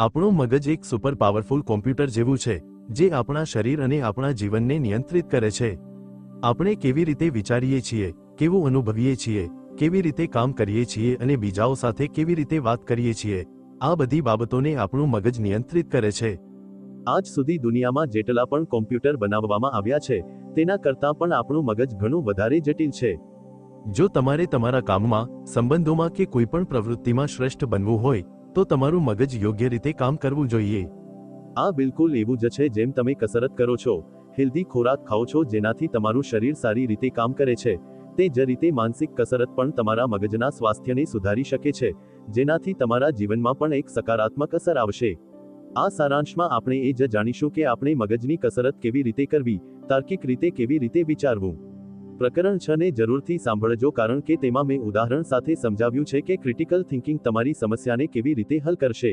આપણું મગજ એક સુપર પાવરફુલ કોમ્પ્યુટર જેવું છે, જે આપણા શરીર અને આપણા જીવનને નિયંત્રિત કરે છે. આપણે કેવી રીતે વિચારીએ છીએ, કેવું અનુભવીએ છીએ, કેવી રીતે કામ કરીએ છીએ અને બીજાઓ સાથે કેવી રીતે વાત કરીએ છીએ, આ બધી બાબતોને આપણું મગજ નિયંત્રિત કરે છે. આજ સુધી દુનિયામાં જેટલા પણ કોમ્પ્યુટર બનાવવામાં આવ્યા છે, તેના કરતાં પણ આપણું મગજ ઘણું વધારે જટિલ છે. જો તમારે તમારા કામમાં, સંબંધોમાં કે કોઈ પણ પ્રવૃત્તિમાં શ્રેષ્ઠ બનવું હોય તો તમારું મગજ યોગ્ય રીતે કામ કરવું જોઈએ. આ બિલકુલ, એવું જ છે, જેમ તમે કસરત કરો છો, હેલ્ધી ખોરાક ખાઓ છો, જેનાથી તમારું શરીર સારી રીતે કામ કરે છે, તે જ રીતે માનસિક કસરત પણ તમારા મગજના સ્વાસ્થ્યને સુધારી શકે છે, જેનાથી તમારા જીવનમાં પણ એક સકારાત્મક અસર આવશે. આ સારાંશમાં આપણે એ જ જાણીશું કે આપણે મગજની કસરત કેવી રીતે કરવી, તાર્કિક રીતે કેવી રીતે વિચારવું. પ્રકરણ છ ને જરૂરથી સાંભળજો કારણ કે તેમાં મેં ઉદાહરણ સાથે સમજાવ્યું છે કે ક્રિટિકલ થિંકિંગ તમારી સમસ્યાને કેવી રીતે હલ કરશે.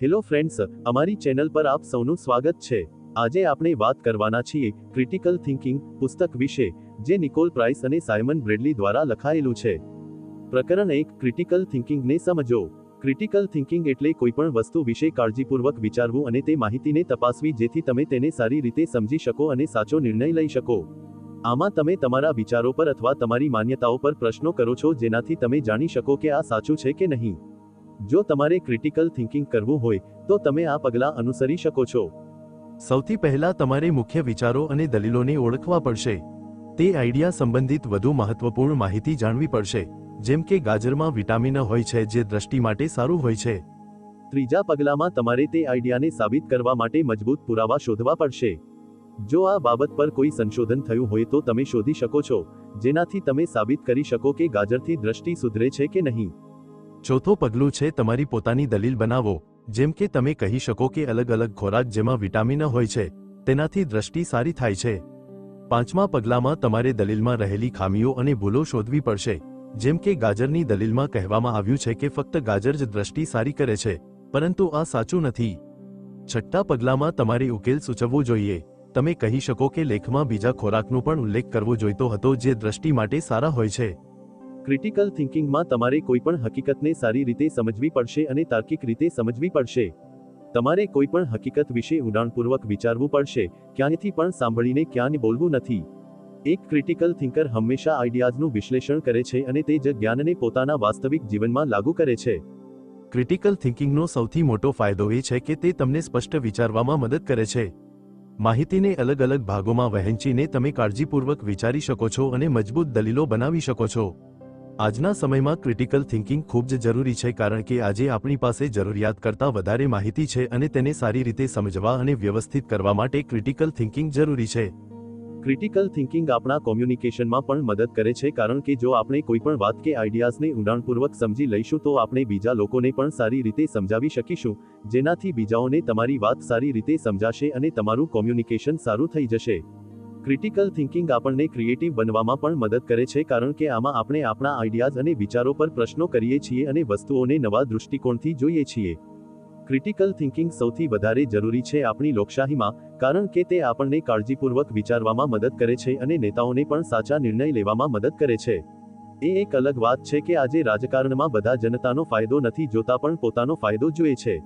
હેલો ફ્રેન્ડ્સ અમારી ચેનલ પર આપ સૌનું સ્વાગત છે. આજે આપણે વાત કરવાના છીએ ક્રિટિકલ થિંકિંગ પુસ્તક વિશે, જે નિકોલ પ્રાઇસ અને સાયમન બ્રેડલી દ્વારા લખાયેલું છે. પ્રકરણ એક ક્રિટિકલ થિંકિંગને સમજો. ક્રિટિકલ થિંકિંગ એટલે કોઈપણ વસ્તુ વિશે કાળજીપૂર્વક વિચારવું અને તે માહિતીને તપાસવી જેથી તમે તેને સારી રીતે સમજી શકો અને સાચો નિર્ણય લઈ શકો. આમાં તમે તમારા વિચારો પર અથવા તમારી માન્યતાઓ પર પ્રશ્નો કરો છો જેનાથી તમે જાણી શકો કે આ સાચું છે કે નહીં. જો તમારે ક્રિટિકલ થિંકિંગ કરવું હોય, તો તમે આ પગલાં અનુસરી શકો છો. સૌથી પહેલા તમારે મુખ્ય વિચારો અને દલીલોને ઓળખવા પડશે. તે આઈડિયા સંબંધિત વધુ મહત્વપૂર્ણ માહિતી જાણવી પડશે, જેમ કે ગાજરમાં વિટામિન હોય છે જે દ્રષ્ટિ માટે સારું હોય છે. ત્રીજા પગલામાં તમારે તે આઈડિયાને સાબિત કરવા માટે મજબૂત પુરાવા શોધવા પડશે. જો આ બાબત પર કોઈ સંશોધન થયું હોય તો તમે શોધી શકો છો, જેનાથી તમે સાબિત કરી શકો કે ગાજરથી દ્રષ્ટિ સુધરે છે કે નહીં. ચોથો પગલું છે તમારી પોતાની દલીલ બનાવો, જેમ કે તમે કહી શકો કે અલગ અલગ ખોરાક જેમાં વિટામિન હોય છે, તેનાથી દ્રષ્ટિ સારી થાય છે. પાંચમા પગલામાં તમારે દલીલમાં રહેલી ખામીઓ અને ભૂલો શોધવી પડશે, જેમ કે ગાજરની દલીલમાં કહેવામાં આવ્યું છે કે ફક્ત ગાજર જ દ્રષ્ટિ સારી કરે છે, પરંતુ આ સાચું નથી. છઠ્ઠા પગલામાં તમારે ઉકેલ સૂચવવો જોઈએ. તમે કહી શકો કે લેખમાં બીજા ખોરાકનો પણ ઉલ્લેખ કરવો જોઈતો હતો જે દ્રષ્ટિ માટે સારા હોય છે. ક્રિટિકલ થિંકિંગમાં તમારે કોઈ પણ હકીકતને સારી રીતે સમજવી પડશે અને તાર્કિક રીતે સમજવી પડશે. તમારે કોઈ પણ હકીકત વિશે ઉડાણપૂર્વક વિચારવું પડશે, ક્યાંયથી પણ સાંભળીને ક્યાંય બોલવું નથી. એક ક્રિટિકલ થિંકર હંમેશા આઈડિયાઝનું વિશ્લેષણ કરે છે અને તે જ જ્ઞાનને પોતાના વાસ્તવિક જીવનમાં લાગુ કરે છે. ક્રિટિકલ થિંકિંગનો સૌથી મોટો ફાયદો એ છે કે તે તમને સ્પષ્ટ વિચારવામાં મદદ કરે છે. માહિતીને અલગ અલગ ભાગોમાં વહેંચીને તમે કાળજીપૂર્વક વિચારી શકો છો અને મજબૂત દલીલો બનાવી શકો છો. આજના સમયમાં ક્રિટિકલ થિંકિંગ ખૂબ જ જરૂરી છે કારણ કે આજે આપણી પાસે જરૂરિયાત કરતાં વધારે માહિતી છે અને તેને સારી રીતે સમજવા અને વ્યવસ્થિત કરવા માટે ક્રિટિકલ થિંકિંગ જરૂરી છે. ક્રિટિકલ થિંકિંગ આપણા કોમ્યુનિકેશનમાં પણ મદદ કરે છે કારણ કે જો આપણે કોઈ પણ વાત કે આઈડિયાઝને ઊંડાણપૂર્વક સમજી લઈશું તો આપણે બીજા લોકોને પણ સારી રીતે સમજાવી શકીશું, જેનાથી બીજાઓને તમારી વાત સારી રીતે સમજાશે અને તમારું કોમ્યુનિકેશન સારું થઈ જશે. ક્રિટિકલ થિંકિંગ આપણને ક્રિએટિવ બનવામાં પણ મદદ કરે છે કારણ કે આમાં આપણે આપણા આઈડિયાઝ અને વિચારો પર પ્રશ્નો કરીએ છીએ અને વસ્તુઓને નવા દૃષ્ટિકોણથી જોઈએ છીએ. ક્રિટિકલ થિંકિંગ સૌથી વધારે જરૂરી છે આપણી લોકશાહીમાં કારણ કે તે આપણને કાળજીપૂર્વક વિચારવામાં મદદ કરે છે અને નેતાઓને પણ સાચા નિર્ણય લેવામાં મદદ કરે છે. એ એક અલગ વાત છે કે આજે રાજકારણમાં બધા જનતાનો ફાયદો નથી જોતા પણ પોતાનો ફાયદો જુએ છે.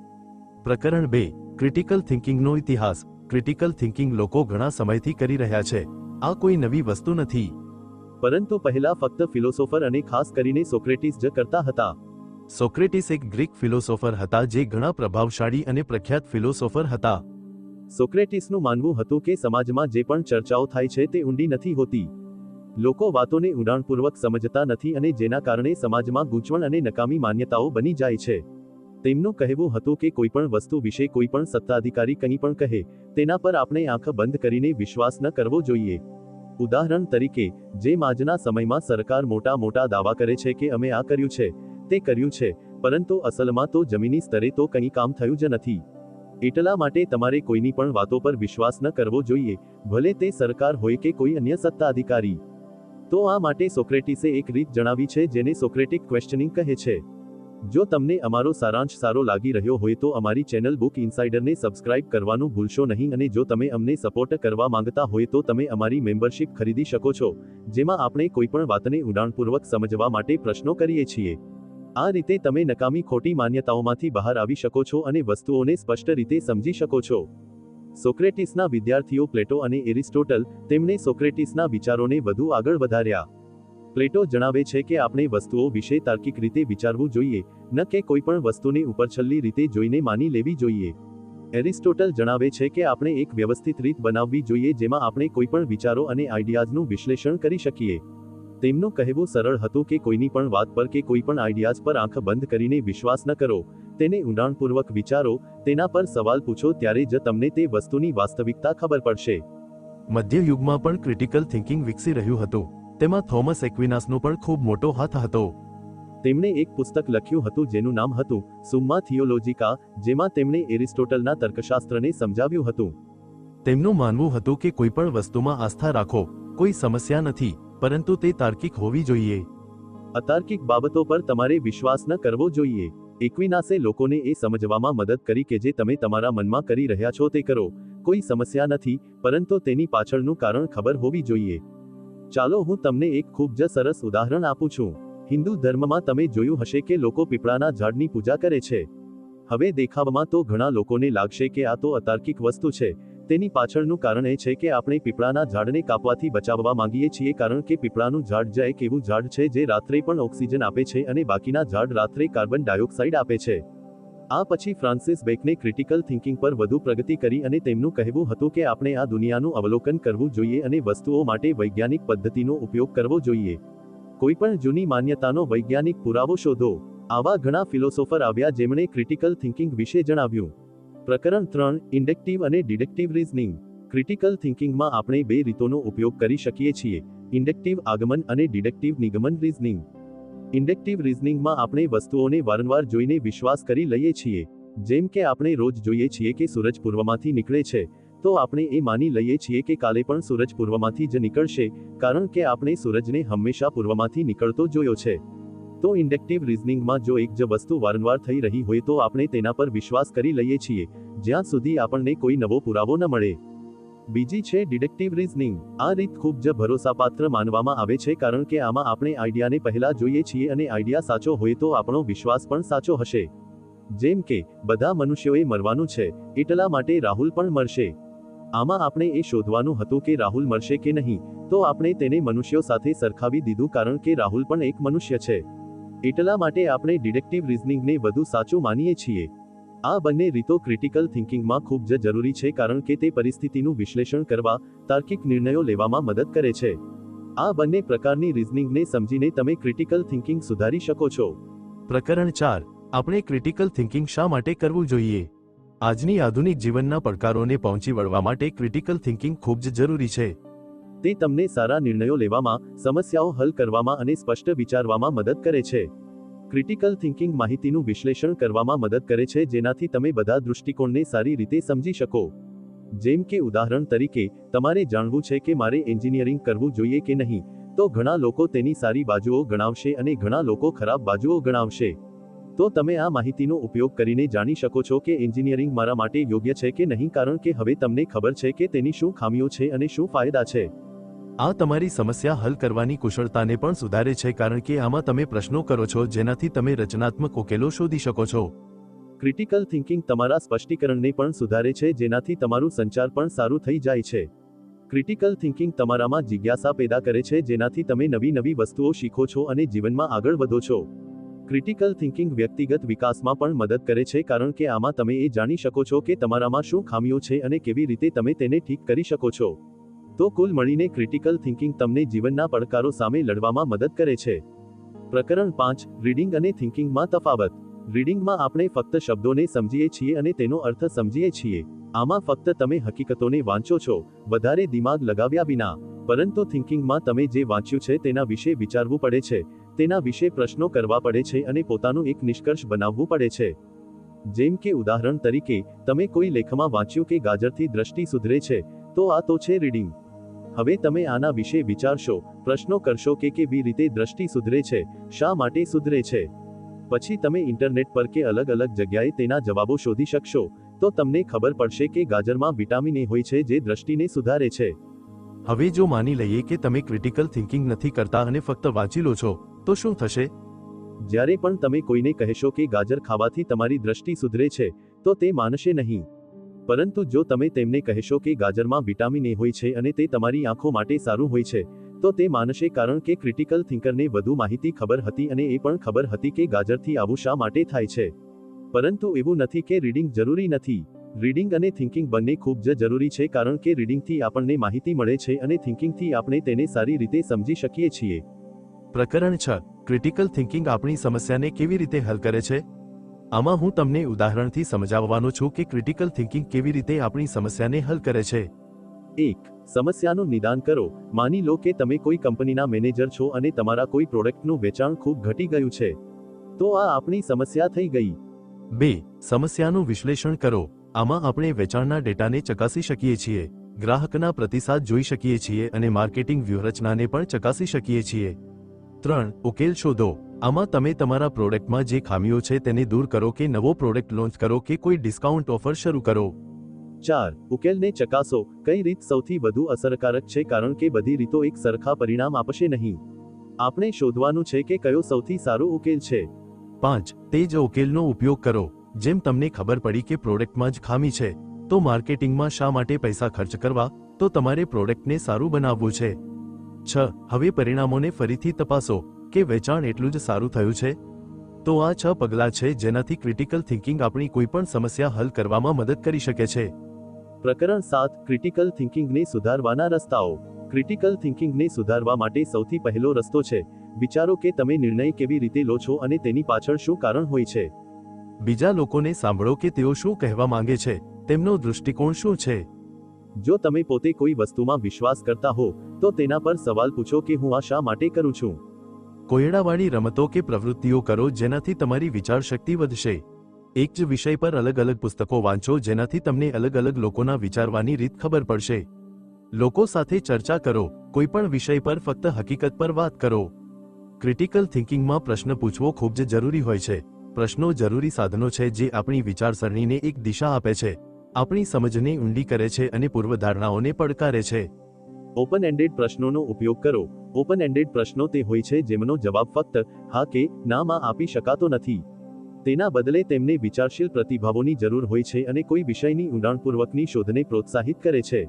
પ્રકરણ બે ક્રિટિકલ થિંકિંગનો ઇતિહાસ. ક્રિટિકલ થિંકિંગ લોકો ઘણા સમયથી કરી રહ્યા છે. આ કોઈ નવી વસ્તુ નથી. પરંતુ પહેલા ફક્ત ફિલોસોફર અને ખાસ કરીને સોક્રેટિસ જ કરતા હતા. સોક્રેટિસ એક ગ્રીક ફિલોસોફર હતા જે ઘણા પ્રભાવશાળી અને પ્રખ્યાત ફિલોસોફર હતા. સોક્રેટિસનું માનવું હતું કે સમાજમાં જે પણ ચર્ચાઓ થાય છે તે ઊંડી નથી હોતી. લોકો વાતોને ઊંડાણપૂર્વક સમજતા નથી અને જેના કારણે સમાજમાં ગૂંચવણ અને નકામી માન્યતાઓ બની જાય છે. તેમનું કહેવું હતું કે કોઈ પણ વસ્તુ વિશે કોઈ પણ સત્તાધિકારી કંઈ પણ કહે, તેના પર આપણે આંખ બંધ કરીને વિશ્વાસ ન કરવો જોઈએ. ઉદાહરણ તરીકે, જેમ આજના સમયમાં સરકાર મોટા મોટા દાવા કરે છે કે અમે આ કર્યું છે તે કર્યું છે, પરંતુ અસલમાં તો જમીની સ્તરે તો કંઈ કામ થયું જ નથી. એટલા માટે તમારે કોઈની પણ વાતો પર વિશ્વાસ ન કરવો જોઈએ, ભલે તે સરકાર હોય કે કોઈ અન્ય સત્તા અધિકારી તો આ માટે સોક્રેટિસે એક રીત જણાવી છે જેને સોક્રેટિક ક્વેશ્ચનિંગ કહે છે. જો તમને અમારો સારાંશ સારો લાગી રહ્યો હોય તો અમારી ચેનલ બુક ઇનસાઇડરને સબસ્ક્રાઇબ કરવાનું ભૂલશો નહીં અને જો તમે અમને સપોર્ટ કરવા માંગતા હોય તો તમે અમારી મેમ્બરશિપ ખરીદી શકો છો, જેમાં આપણે કોઈપણ વાતને ઉડાણપૂર્વક સમજવા માટે પ્રશ્નો કરીએ છીએ. આ રીતે તમે નકામી ખોટી માન્યતાઓમાંથી બહાર આવી શકો છો અને વસ્તુઓને સ્પષ્ટ રીતે સમજી શકો છો. સોક્રેટિસના વિદ્યાર્થીઓ પ્લેટો અને એરિસ્ટોટલ તેમણે સોક્રેટિસના વિચારોને વધુ આગળ વધાર્યા. પ્લેટો જણાવે છે કે આપણે વસ્તુઓ વિશે તાર્કિક રીતે વિચારવું જોઈએ, ન કે કોઈપણ વસ્તુને ઉપરછલ્લી રીતે જોઈને માની લેવી જોઈએ. એરિસ્ટોટલ જણાવે છે કે આપણે એક વ્યવસ્થિત રીત બનાવવી જોઈએ જેમાં આપણે કોઈપણ વિચારો અને આઈડિયાઝનું વિશ્લેષણ કરી શકીએ. તેમનું કહેવું સરળ હતું કે કોઈની પણ વાત પર કે કોઈ પણ આઈડિયાઝ પર આંખ બંધ કરીને વિશ્વાસ ન કરો. તેને ઊંડાણપૂર્વક વિચારો તેના પર સવાલ પૂછો ત્યારે જ તમને તે વસ્તુની વાસ્તવિકતા ખબર પડશે. મધ્યયુગમાં પણ ક્રિટિકલ થિંકિંગ વિકસી રહ્યું હતું. તેમાં થોમસ એક્વિનાસનો પણ ખૂબ મોટો હાથ હતો. તેમણે એક પુસ્તક લખ્યું હતું જેનું નામ હતું સુમ્મા થિયોલોજિકા જેમાં તેમણે એરિસ્ટોટલના તર્કશાસ્ત્રને સમજાવ્યું હતું. તેમનું માનવું હતું કે કોઈ પણ વસ્તુમાં આસ્થા રાખો કોઈ સમસ્યા નથી. પરંતુ તે તાર્કિક હોવી જોઈએ. અતાર્કિક બાબતો પર તમારે વિશ્વાસ ન કરવો જોઈએ. એક્વિનાસે લોકોને એ સમજવામાં મદદ કરી કે જે તમે તમારા મનમાં કરી રહ્યા છો તે કરો. કોઈ સમસ્યા નથી, પરંતુ તેની પાછળનું કારણ ખબર હોવી જોઈએ. ચાલો હું તમને એક ખૂબ જ સરસ ઉદાહરણ આપું છું. હિન્દુ ધર્મમાં તમે જોયું હશે કે લોકો પીપળાના ઝાડની પૂજા કરે છે. હવે દેખાવમાં તો ઘણા લોકોને લાગશે કે આ તો અતાર્કિક વસ્તુ છે. તેની પાછળનું કારણ એ છે કે આપણે પીપળાના ઝાડને કાપવાથી બચાવવા માંગીએ છીએ કારણ કે પીપળાનું ઝાડ જ એક એવું ઝાડ છે જે રાત્રે પણ ઓક્સિજન આપે છે અને બાકીના ઝાડ રાત્રે કાર્બન ડાયોક્સાઇડ આપે છે. આ પછી ફ્રાન્સિસ બેકને ક્રિટિકલ થિંકિંગ પર વધુ પ્રગતિ કરી અને તેમનું કહેવું હતું કે આપણે આ દુનિયાનું અવલોકન કરવું જોઈએ અને વસ્તુઓ માટે વૈજ્ઞાનિક પદ્ધતિનો ઉપયોગ કરવો જોઈએ. કોઈપણ જૂની માન્યતાનો વૈજ્ઞાનિક પુરાવો શોધો. આવા ઘણા ફિલોસોફર આવ્યા જેમણે ક્રિટિકલ થિંકિંગ વિશે જણાવ્યું. પ્રકરણ ત્રણ, ઇન્ડક્ટિવ અને ડિડક્ટિવ રીઝનિંગ. ક્રિટિકલ થિંકિંગમાં આપણે બે રીતોનો ઉપયોગ કરી શકીએ છીએ, ઇન્ડક્ટિવ આગમન અને ડિડક્ટિવ નિગમન રીઝનિંગ. ઇન્ડક્ટિવ રીઝનિંગમાં આપણે વસ્તુઓને વારંવાર જોઈને વિશ્વાસ કરી લઈએ છીએ, જેમ કે આપણે રોજ જોઈએ છીએ કે સૂરજ પૂર્વમાંથી નીકળે છે, તો આપણે એ માની લઈએ છીએ કે કાલે પણ સૂરજ પૂર્વમાંથી જ નીકળશે, કારણ કે આપણે સૂરજને હંમેશા પૂર્વમાંથી નીકળતો જોયો છે. તો ઇન્ડેક્ટિવ રીઝનિંગમાં જો એક જ વસ્તુ વારંવાર થઈ રહી હોય તો આપણે તેના પર વિશ્વાસ કરી લઈએ છીએ, જ્યાં સુધી આપણને કોઈ નવો પુરાવો ન મળે. બીજી છે ડિડેક્ટિવ રીઝનિંગ. આ રીત ખૂબ જ ભરોસાપાત્ર માનવામાં આવે છે કારણ કે આમાં આપણે આઈડિયાને પહેલા જોઈએ છીએ અને આઈડિયા સાચો હોય તો આપણો વિશ્વાસ પણ સાચો હશે. જેમ કે, બધા મનુષ્યોએ મરવાનું છે, એટલા માટે રાહુલ પણ મરશે. આમાં આપણે એ શોધવાનું હતું કે રાહુલ મરશે કે નહીં, તો આપણે તેને મનુષ્યો સાથે સરખાવી દીધું કારણ કે રાહુલ પણ એક મનુષ્ય છે. એટલા માટે આપણે ડિડક્ટિવ રીઝનિંગને વધુ સાચું માનીએ છીએ. આ બંને રીતો ક્રિટિકલ થિંકિંગમાં ખૂબ જ જરૂરી છે કારણ કે તે પરિસ્થિતિનું વિશ્લેષણ કરવા, તાર્કિક નિર્ણયો લેવામાં મદદ કરે છે. આ બંને પ્રકારની રીઝનિંગને સમજીને તમે ક્રિટિકલ થિંકિંગ સુધારી શકો છો. પ્રકરણ ચાર. આપણે ક્રિટિકલ થિંકિંગ શા માટે કરવું જોઈએ? આજની આધુનિક જીવનના પડકારોને પહોંચી વળવા માટે ક્રિટિકલ થિંકિંગ ખૂબ જ જરૂરી છે. તે તમને સારા નિર્ણયો લેવામાં, સમસ્યાઓ હલ કરવામાં અને સ્પષ્ટ વિચારવામાં મદદ કરે છે. ક્રિટિકલ થિંકિંગ માહિતીનું વિશ્લેષણ કરવામાં મદદ કરે છે, જેનાથી તમે બધા દૃષ્ટિકોણને સારી રીતે સમજી શકો. જેમ કે, ઉદાહરણ તરીકે, તમારે જાણવું છે કે મારે એન્જિનિયરિંગ કરવું જોઈએ કે નહીં, તો ઘણા લોકો તેની સારી બાજુઓ ગણાવશે અને ઘણા લોકો ખરાબ બાજુઓ ગણાવશે. તો તમે આ માહિતીનો ઉપયોગ કરીને જાણી શકો છો કે એન્જિનિયરિંગ મારા માટે યોગ્ય છે કે નહીં, કારણ કે હવે તમને ખબર છે કે તેની શું ખામીઓ છે અને શું ફાયદા છે. આ તમારી સમસ્યા હલ કરવાની કુશળતાને પણ સુધારે છે કારણ કે આમાં તમે પ્રશ્નો કરો છો જેનાથી તમે રચનાત્મક ઉકેલો શોધી શકો છો. ક્રિટિકલ થિંકિંગ તમારા સ્પષ્ટીકરણને પણ સુધારે છે જેનાથી તમારું સંચાર પણ સારું થઈ જાય છે. ક્રિટિકલ થિંકિંગ તમારામાં જિજ્ઞાસા પેદા કરે છે જેનાથી તમે નવી નવી વસ્તુઓ શીખો છો અને જીવનમાં આગળ વધો છો. ક્રિટિકલ થિંકિંગ વ્યક્તિગત વિકાસમાં પણ મદદ કરે છે કારણ કે આમાં તમે એ જાણી શકો છો કે તમારામાં શું ખામીઓ છે અને કેવી રીતે તમે તેને ઠીક કરી શકો છો. તો કુલ મળીને ક્રિટિકલ થિંકિંગ તમને જીવનના પડકારો સામે લડવામાં મદદ કરે છે. પ્રકરણ પાંચ રીડિંગ અને થિંકિંગમાં તફાવત. રીડિંગમાં આપણે ફક્ત શબ્દોને સમજીએ છીએ અને તેનો અર્થ સમજીએ છીએ. આમાં ફક્ત તમે હકીકતોને વાંચો છો, વધારે દિમાગ લગાવ્યા વિના. પરંતુ થિંકિંગમાં તમે જે વાંચ્યું છે તેના વિશે વિચારવું પડે છે, તેના વિશે પ્રશ્નો કરવા પડે છે અને પોતાનું એક નિષ્કર્ષ બનાવવું પડે છે. જેમ કે ઉદાહરણ તરીકે, તમે કોઈ લેખમાં વાંચ્યું કે ગાજરથી દ્રષ્ટિ સુધરે છે, તો આ તો છે રીડિંગ હવે તમે આના વિશે વિચારશો, પ્રશ્નો કરશો કે કેવી રીતે દ્રષ્ટિ સુધરે છે, શા માટે સુધરે છે. પછી તમે ઇન્ટરનેટ પર કે અલગ અલગ જગ્યાએ તેના જવાબો શોધી શકશો, તો તમને ખબર પડશે કે ગાજરમાં વિટામિન એ હોય છે જે દ્રષ્ટિને સુધારે છે. હવે જો માની લઈએ કે તમે ક્રિટિકલ થિંકિંગ નથી કરતા અને ફક્ત વાંચી લો છો, તો શું થશે? જ્યારે પણ તમે કોઈને કહેશો કે ગાજર ખાવાથી તમારી દ્રષ્ટિ સુધરે છે, તો તે માનશે નહીં. પરંતુ જો તમે તેમને કહેશો કે ગાજરમાં વિટામિન એ હોય છે અને તે તમારી આંખો માટે સારું હોય છે, તો તે માનશે કારણ કે ક્રિટિકલ થિંકરને વધુ માહિતી ખબર હતી અને એ પણ ખબર હતી કે ગાજરથી આવું શા માટે થાય છે. પરંતુ એવું નથી કે રીડિંગ જરૂરી નથી. રીડિંગ અને થિંકિંગ બંને ખૂબ જ જરૂરી છે કારણ કે રીડિંગથી આપણને માહિતી મળે છે અને થિંકિંગથી આપણે તેને સારી રીતે સમજી શકીએ છીએ. પ્રકરણ છ. ક્રિટિકલ થિંકિંગ આપણી સમસ્યાને કેવી રીતે હલ કરે છે? આમાં હું તમને ઉદાહરણથી સમજાવવાનો છું કે ક્રિટિકલ થિંકિંગ કેવી રીતે આપણી સમસ્યાને હલ કરે છે. એક, સમસ્યાનું નિદાન કરો. માની લો કે તમે કોઈ કંપનીના મેનેજર છો અને તમારા કોઈ પ્રોડક્ટનું વેચાણ ખૂબ ઘટી ગયું છે. તો આ આપણી સમસ્યા થઈ ગઈ. બે, સમસ્યાનું વિશ્લેષણ કરો. આમાં આપણે વેચાણના ડેટાને ચકાસી શકીએ છીએ. ગ્રાહકના પ્રતિસાદ જોઈ શકીએ છીએ અને માર્કેટિંગ વ્યૂહરચનાને પણ ચકાસી શકીએ છીએ. ત્રણ, ઉકેલ શોધો. આમાં તમે તમારા પ્રોડક્ટમાં જે ખામીઓ છે તેને દૂર કરો કે નવો પ્રોડક્ટ લોન્ચ કરો કે કોઈ ડિસ્કાઉન્ટ ઓફર શરૂ કરો. ચાર, ઉકેલને ચકાસો. કઈ રીત સૌથી વધુ અસરકારક છે કારણ કે બધી રીતો એક સરખા પરિણામ આપશે નહીં. આપણે શોધવાનું છે કે કયો સૌથી સારો ઉકેલ છે. પાંચ તે જ ઉકેલનો ઉપયોગ કરો. જેમ તમને ખબર પડી કે પ્રોડક્ટમાં જ ખામી છે, તો માર્કેટિંગમાં શા માટે પૈસા ખર્ચ કરવા? તો તમારે પ્રોડક્ટને સારું બનાવવું છે. છ, હવે પરિણામોને ફરીથી તપાસો. કે વેચાણ એટલું જ સારું થયું છે? તો આ છ પગલાં છે જેનાથી ક્રિટિકલ થિંકિંગ આપણી કોઈપણ સમસ્યા હલ કરવામાં મદદ કરી શકે છે. પ્રકરણ સાત ક્રિટિકલ થિંકિંગને સુધારવાના રસ્તાઓ. ક્રિટિકલ થિંકિંગને સુધારવા માટે સૌથી પહેલો રસ્તો છે, વિચારો કે તમે નિર્ણય કેવી રીતે લો છો અને તેની પાછળ શું કારણ હોય છે. બીજા લોકોને સાંભળો કે તેઓ શું કહેવા માંગે છે, તેમનો દૃષ્ટિકોણ શું છે. જો તમે પોતે કોઈ વસ્તુમાં વિશ્વાસ કરતા હો, તો તેના પર સવાલ પૂછો કે હું આ શા માટે કરું છું? કોયડાવાળી રમતો કે પ્રવૃત્તિઓ કરો જેનાથી તમારી વિચારશક્તિ વધશે. એક જ વિષય પર અલગ અલગ પુસ્તકો વાંચો જેનાથી તમને અલગ અલગ લોકોના વિચારવાની રીત ખબર પડશે. લોકો સાથે ચર્ચા કરો, કોઈપણ વિષય પર ફક્ત હકીકત પર વાત કરો. ક્રિટિકલ થિંકિંગમાં પ્રશ્ન પૂછવો ખૂબ જ જરૂરી હોય છે. પ્રશ્નો જરૂરી સાધનો છે જે આપણી વિચારસરણીને એક દિશા આપે છે. આપણી સમજને ઊંડી કરે છે અને પૂર્વધારણાઓને પડકારે છે. ઓપન એન્ડેડ પ્રશ્નોનો ઉપયોગ કરો. ઓપન એન્ડેડ પ્રશ્નો તે હોય છે જેમનો જવાબ ફક્ત, હા કે ના માં આપી શકાતો નથી. તેના બદલે તેમને વિચારશીલ પ્રતિભાવોની જરૂર હોય છે અને કોઈ વિષયની ઊંડાણપૂર્વકની શોધને પ્રોત્સાહિત કરે છે.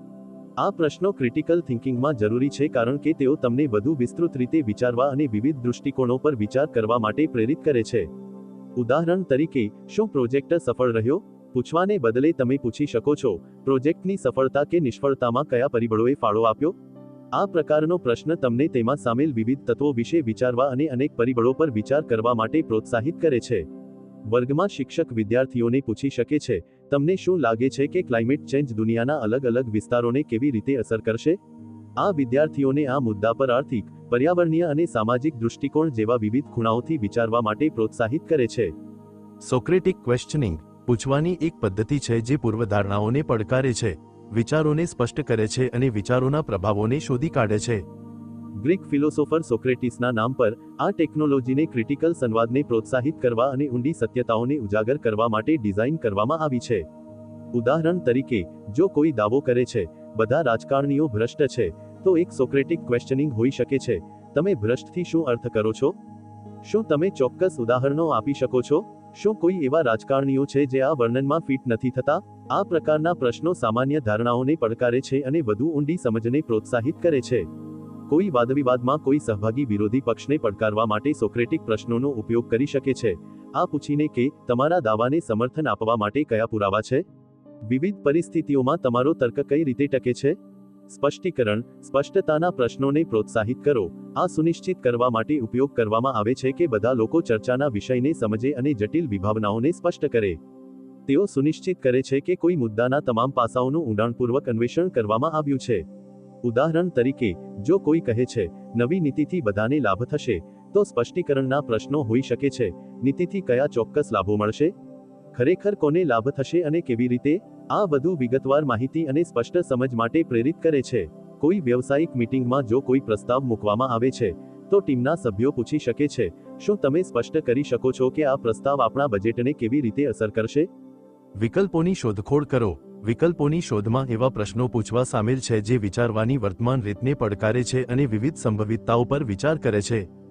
આ પ્રશ્નો ક્રિટિકલ થિંકિંગમાં જરૂરી છે કારણ કે તેઓ તમને વધુ વિસ્તૃત રીતે વિચારવા અને વિવિધ દૃષ્ટિકોણો પર વિચાર કરવા માટે પ્રેરિત કરે છે. ઉદાહરણ તરીકે, શું પ્રોજેક્ટ સફળ રહ્યો? પૂછવાને બદલે તમે પૂછી શકો છો, પ્રોજેક્ટની સફળતા કે નિષ્ફળતામાં કયા પરિબળોએ ફાળો આપ્યો? આ પ્રકારનો પ્રશ્ન તમને તેમાં સામેલ વિવિધ તત્વો વિશે વિચારવા અને અનેક પરિબળો પર વિચાર કરવા માટે પ્રોત્સાહિત કરે છે. વર્ગમાં શિક્ષક વિદ્યાર્થીઓને પૂછી શકે છે, તમને શું લાગે છે કે ક્લાઇમેટ ચેન્જ દુનિયાના અલગ અલગ વિસ્તારોને કેવી રીતે અસર કરશે? આ વિદ્યાર્થીઓને આ મુદ્દા પર આર્થિક, પર્યાવરણીય અને સામાજિક દૃષ્ટિકોણ જેવા વિવિધ ખૂણાઓથી વિચારવા માટે પ્રોત્સાહિત કરે છે. સોક્રેટિક ક્વેશ્ચનિંગ પૂછવાની એક પદ્ધતિ છે જે પૂર્વધારણાઓને પડકારે છે, વિચારોને સ્પષ્ટ કરે છે અને વિચારોના પ્રભાવોને શોધી કાઢે છે. ગ્રીક ફિલોસોફર સોક્રેટિસના નામ પર આ ટેકનોલોજીને ક્રિટિકલ સંવાદને પ્રોત્સાહિત કરવા અને ઊંડી સત્યતાઓને ઉજાગર કરવા માટે ડિઝાઇન કરવામાં આવી છે. ઉદાહરણ તરીકે, જો કોઈ દાવો કરે છે, બધા રાજકારણીઓ ભ્રષ્ટ છે તો એક સોક્રેટિક ક્વેશ્ચનિંગ હોઈ શકે છે, તમે ભ્રષ્ટથી શું અર્થ કરો છો? શું તમે ચોક્કસ ઉદાહરણો આપી શકો છો? શું કોઈ એવા રાજકારણીઓ છે જે આ વર્ણનમાં ફિટ નથી થતા? આ પ્રકારના પ્રશ્નો સામાન્ય ધારણાઓને પડકારે છે અને વધુ ઊંડી સમજને પ્રોત્સાહિત કરે છે. કોઈ વાદવિવાદમાં કોઈ સહભાગી વિરોધી પક્ષને પડકારવા માટે સોક્રેટિક પ્રશ્નોનો ઉપયોગ કરી શકે છે. આ પૂછીને કે, તમારા દાવાને સમર્થન આપવા માટે કયા પુરાવા છે? વિવિધ પરિસ્થિતિઓમાં તમારો તર્ક કઈ રીતે ટકે છે? સ્પષ્ટીકરણ, સ્પષ્ટતાના પ્રશ્નોને પ્રોત્સાહિત કરો. આ સુનિશ્ચિત કરવા માટે ઉપયોગ કરવામાં આવે છે કે બધા લોકો ચર્ચાના વિષયને સમજે અને જટિલ વિભાવનાઓને સ્પષ્ટ કરે. તેઓ સુનિશ્ચિત કરે છે કે કોઈ મુદ્દાના તમામ પાસાઓનું ઊંડાણપૂર્વક અન્વેષણ કરવામાં આવ્યું છે. ઉદાહરણ તરીકે, જો કોઈ કહે છે, નવી નીતિથી બધાને લાભ થશે તો સ્પષ્ટીકરણના પ્રશ્નો હોઈ શકે છે. નીતિથી કયા ચોક્કસ લાભો મળશે? ખરેખર કોને લાભ થશે અને કેવી રીતે? આ વધુ વિગતવાર માહિતી અને સ્પષ્ટ સમજ માટે પ્રેરિત કરે છે. કોઈ વ્યવસાયિક મીટિંગમાં જો કોઈ પ્રસ્તાવ મૂકવામાં આવે છે, તો ટીમના સભ્યો પૂછી શકે છે, શું તમે સ્પષ્ટ કરી શકો છો કે આ પ્રસ્તાવ આપણા બજેટને કેવી રીતે અસર કરશે? વિકલ્પોની શોધખોળ કરો. વિકલ્પોની શોધમાં એવા પ્રશ્નો પૂછવા સામેલ છે જે વિચારવાની વર્તમાન રીતને પડકારે છે અને વિવિધ સંભવિતતાઓ પર વિચાર કરે છે.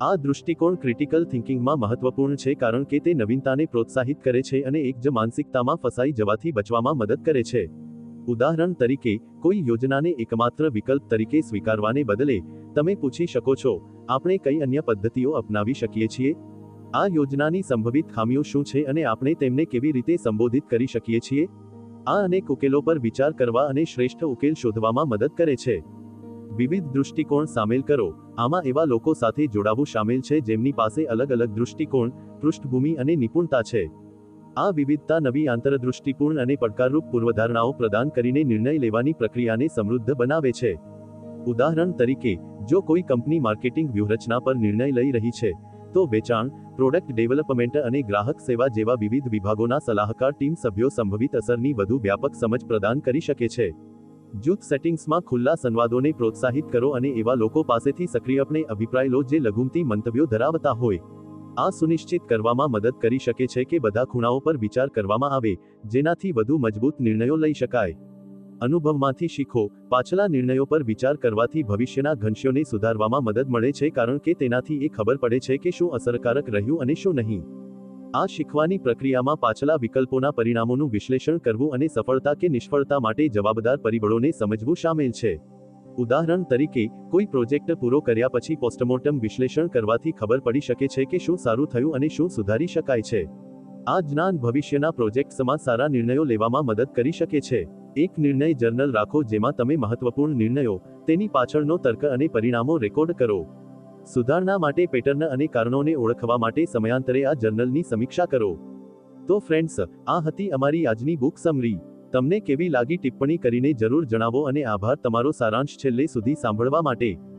આ દૃષ્ટિકોણ ક્રિટિકલ થિંકિંગમાં મહત્વપૂર્ણ છે કારણ કે તે નવીનતાને પ્રોત્સાહિત કરે છે અને એક જ માનસિકતામાં ફસાઈ જવાથી બચવામાં મદદ કરે છે. ઉદાહરણ તરીકે, કોઈ યોજનાને એકમાત્ર વિકલ્પ તરીકે સ્વીકારવાને બદલે, તમે પૂછી શકો છો, આપણે કઈ અન્ય પદ્ધતિઓ અપનાવી શકીએ છીએ? આ યોજનાની સંભવિત ખામીઓ શું છે અને આપણે તેમને કેવી રીતે સંબોધિત કરી શકીએ છીએ? આ અનેક ઉકેલો પર વિચાર કરવા અને શ્રેષ્ઠ ઉકેલ શોધવામાં મદદ કરે છે. વિવિધ દૃષ્ટિકોણ સામેલ કરો. આમાં એવા લોકો સાથે જોડાવું સામેલ છે જેમની પાસે અલગ અલગ દૃષ્ટિકોણ, પૃષ્ઠભૂમિ અને નિપુણતા છે. આ વિવિધતા નવી આંતરદૃષ્ટિપૂર્ણ અને પડકારરૂપ પૂર્વધારણાઓ પ્રદાન કરીને નિર્ણય લેવાની પ્રક્રિયાને સમૃદ્ધ બનાવે છે. ઉદાહરણ તરીકે, જો કોઈ કંપની માર્કેટિંગ વ્યૂહરચના પર નિર્ણય લઈ રહી છે, તો વેચાણ, પ્રોડક્ટ ડેવલપમેન્ટ અને ગ્રાહક સેવા જેવા વિવિધ વિભાગોના સલાહકાર ટીમ સભ્યો સંભવિત અસરની વધુ વ્યાપક સમજ પ્રદાન કરી શકે છે. જૂથ સેટિંગ્સમાં ખુલ્લા સંવાદોને પ્રોત્સાહિત કરો અને એવા લોકો પાસેથી સક્રિયપણે અભિપ્રાય લો જે લઘુમતી મંતવ્યો ધરાવતા હોય. આ સુનિશ્ચિત કરવામાં મદદ કરી શકે છે કે બધા ખૂણાઓ પર વિચાર કરવામાં આવે, જેનાથી વધુ મજબૂત નિર્ણયો લઈ શકાય. અનુભવમાંથી શીખો, પાછલા નિર્ણયો પર વિચાર કરવાથી ભવિષ્યના ઘંશ્યોને સુધારવામાં મદદ મળે છે કારણ કે તેનાથી એ ખબર પડે છે કે શું અસરકારક રહ્યું અને શું નહીં. આ શીખવાની પ્રક્રિયામાં પાછલા વિકલ્પોના પરિણામોનું વિશ્લેષણ કરવું અને સફળતા કે નિષ્ફળતા માટે જવાબદાર પરિબળોને સમજવું સામેલ છે. ઉદાહરણ તરીકે, કોઈ પ્રોજેક્ટ પૂરો કર્યા પછી પોસ્ટમોર્ટમ વિશ્લેષણ કરવાથી ખબર પડી શકે છે કે શું સારું થયું અને શું સુધારી શકાય છે. આ જ્ઞાન ભવિષ્યના પ્રોજેક્ટ્સમાં સારા નિર્ણયો લેવામાં મદદ કરી શકે છે. એક નિર્ણય જર્નલ રાખો જેમાં તમે મહત્વપૂર્ણ નિર્ણયો, તેની પાછળનો તર્ક અને પરિણામો રેકોર્ડ કરો. સુધારણા માટે પેટર્ન અને કારણોને ઓળખવા માટે સમયાંતરે આ જર્નલની સમીક્ષા કરો. તો ફ્રેન્ડ્સ, આ હતી અમારી આજની બુક સમરી. તમને કેવી લાગી ટિપ્પણી કરીને જરૂર જણાવો અને આભાર તમારો સારાંશ છેલ્લે સુધી સાંભળવા માટે.